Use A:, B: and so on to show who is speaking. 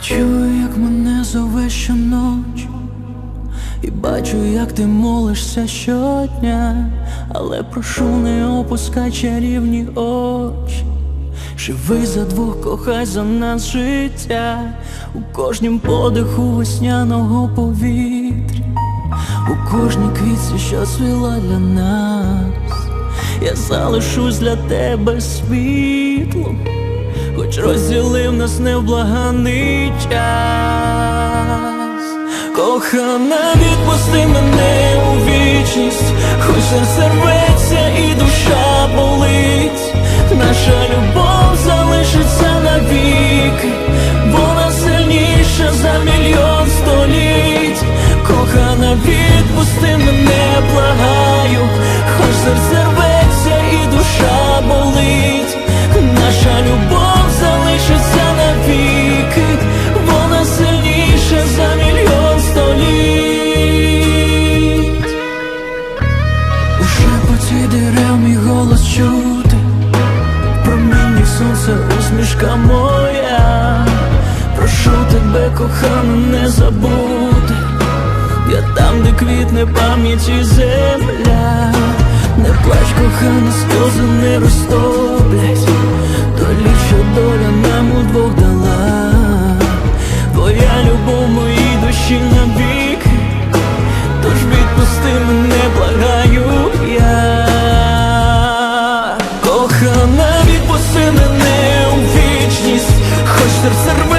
A: Чую, як мене зове щоночі. І бачу, як ти молишся щодня, але прошу, не опускай чарівні очі. Живи за двох, кохай за нас життя. У кожнім подиху весняного повітря, у кожній квітці, що цвіла для нас. Я залишусь для тебе світлом, хоч розділив нас невблаганий час. Кохана, відпусти мене у вічність, хоч серце рветься і душа болить. Наша любов залишиться навіки, вона сильніша за мільйон століть. Кохана, відпусти мене, благаю, хоч серце рветься і душа болить. Наша любов голос чути, промінні сонце, усмішка моя. Прошу тебе, кохана, не забути. Я там, де квітне пам'ять і земля, не плач, кохана, сльози не розтоплять, хоч серце